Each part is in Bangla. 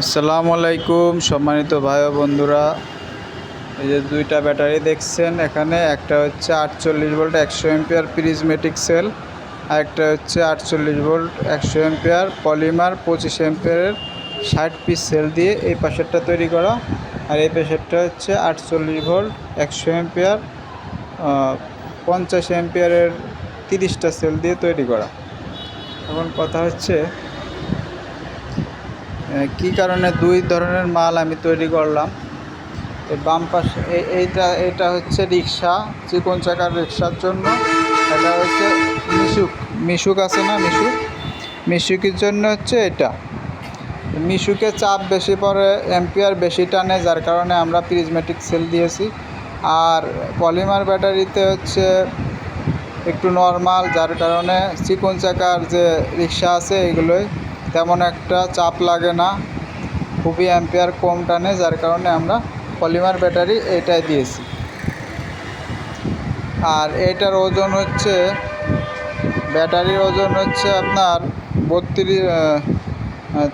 আসসালামু আলাইকুম, সম্মানিত ভাই বন্ধুরা। এই যে দুইটা ব্যাটারি দেখছেন এখানে, একটা হচ্ছে আটচল্লিশ ভোল্ট একশো এমপিয়ার প্রিজমেটিক সেল আর একটা হচ্ছে আটচল্লিশ ভোল্ট একশো এমপিয়ার পলিমার পঁচিশ এমপিয়ারের ষাট পিস সেল দিয়ে এই পাশেরটা তৈরি করা। আর এই পাশেরটা হচ্ছে আটচল্লিশ ভোল্ট একশো এমপিয়ার পঞ্চাশ এমপিয়ারের তিরিশটা সেল দিয়ে তৈরি করা। এখন কথা হচ্ছে কি কারণে দুই ধরনের মাল আমি তৈরি করলাম? বাম পাশে এইটা, এটা হচ্ছে রিক্সা, চিকন চাকার রিক্সার জন্য। এটা হচ্ছে মিশুক। মিশুক আছে না মিশুক? মিশুকের জন্য হচ্ছে এটা। মিশুকে চাপ বেশি পড়ে এম্পিয়ার বেশি টানে, যার কারণে আমরা প্রিজমেটিক সেল দিয়েছি। আর পলিমার ব্যাটারিতে হচ্ছে একটু নর্মাল যার কারণে চিকন চাকার যে রিক্সা আছে এগুলোই তেমন একটা চাপ লাগে না। খুবই অ্যাম্পিয়ার কম টানে, যার কারণে আমরা পলিমার ব্যাটারি এটাই দিয়েছি। আর এটার ওজন হচ্ছে ব্যাটারির ওজন হচ্ছে আপনার বত্রিশ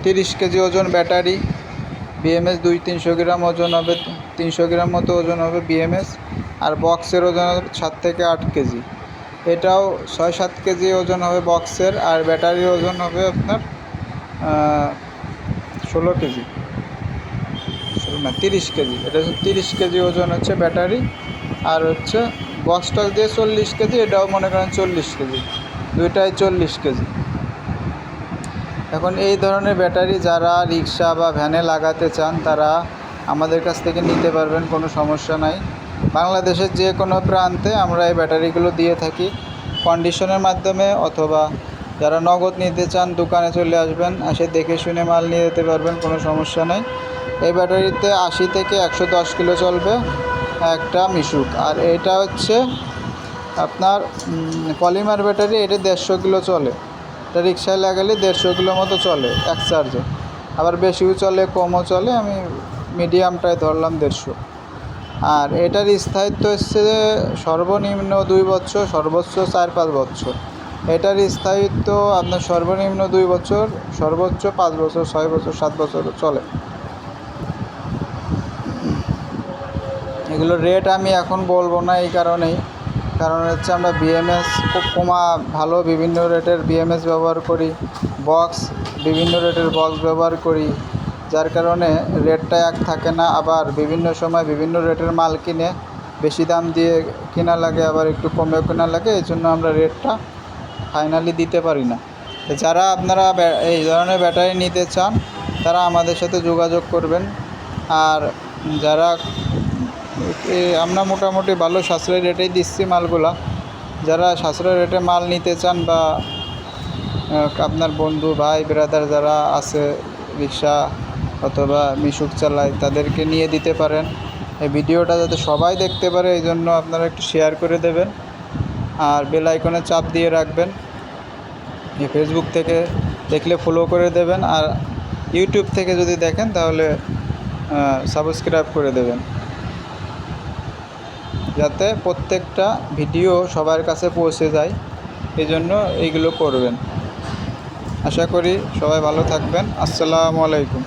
তিরিশ কেজি ওজন ব্যাটারি বিএমএস দুই তিনশো গ্রাম ওজন হবে, তিনশো গ্রাম মতো ওজন হবে বিএমএস আর বক্সের ওজন হবে সাত থেকে আট কেজি। এটাও ছয় সাত কেজি ওজন হবে বক্সের আর ব্যাটারির ওজন হবে আপনার ষোলো কেজি। ষোলো না, তিরিশ কেজি। এটা হচ্ছে তিরিশ কেজি ওজন হচ্ছে ব্যাটারি, আর হচ্ছে বক্সটা দিয়ে চল্লিশ কেজি, এটাও মনে করেন চল্লিশ কেজি। দুইটাই চল্লিশ কেজি। এখন এই ধরনের ব্যাটারি যারা রিক্সা বা ভ্যানে লাগাতে চান, তারা আমাদের কাছ থেকে নিতে পারবেন, কোনো সমস্যা নাই। বাংলাদেশের যে কোনো প্রান্তে আমরা এই ব্যাটারিগুলো দিয়ে থাকি। কন্ডিশনের মাধ্যমে অথবা যারা নগদ নিতে চান দোকানে চলে আসবেন, এসে দেখে শুনে মাল নিয়ে যেতে পারবেন, কোনো সমস্যা নেই। এই ব্যাটারিতে আশি থেকে একশো দশ কিলো চলবে একটা মিশুক। আর এটা হচ্ছে আপনার পলিমার ব্যাটারি, এটা দেড়শো কিলো চলে। এটা রিক্সায় লাগালে দেড়শো কিলো মতো চলে এক চার্জে। আবার বেশিও চলে, কমও চলে, আমি মিডিয়ামটায় ধরলাম দেড়শো। আর এটার স্থায়িত্ব হচ্ছে সর্বনিম্ন দুই বছর, সর্বোচ্চ চার পাঁচ বছর। এটার স্থায়িত্ব আপনার সর্বনিম্ন দুই বছর, সর্বোচ্চ পাঁচ বছর, ছয় বছর, সাত বছর চলে। এগুলো রেট আমি এখন বলব না এই কারণেই। কারণ হচ্ছে আমরা বিএমএস খুব কমা, ভালো বিভিন্ন রেটের বিএমএস ব্যবহার করি। বক্স বিভিন্ন রেটের বক্স ব্যবহার করি। যার কারণে রেটটা এক থাকে না, আবার বিভিন্ন সময় বিভিন্ন রেটের মাল কিনে বেশি দাম দিয়ে কেনা লাগে, আবার একটু কমেও কেনা লাগে, এই জন্য আমরা রেটটা ফাইনালি দিতে পারি না। যারা আপনারা এই ধরনের ব্যাটারি নিতে চান, তারা আমাদের সাথে যোগাযোগ করবেন। আর যারা আমরা মোটামুটি ভালো সাশ্রয় রেটেই দিচ্ছি মালগুলা। যারা সাশ্রয় রেটে মাল নিতে চান বা আপনার বন্ধু, ভাই ব্রাদার যারা আছে, রিক্সা অথবা মিশুক চালায়, তাদেরকে নিয়ে দিতে পারেন। এই ভিডিওটা যাতে সবাই দেখতে পারে, এই জন্য আপনারা একটু শেয়ার করে দেবেন। আর বেল আইকনে চাপ দিয়ে রাখবেন। ফেসবুক থেকে দেখলে ফলো করে দেবেন আর ইউটিউব থেকে যদি দেখেন তাহলে সাবস্ক্রাইব করে দেবেন। যাতে প্রত্যেকটা ভিডিও সবার কাছে পৌঁছে যায়, এই জন্য এইগুলো করবেন। আশা করি সবাই ভালো থাকবেন। আসসালামু আলাইকুম।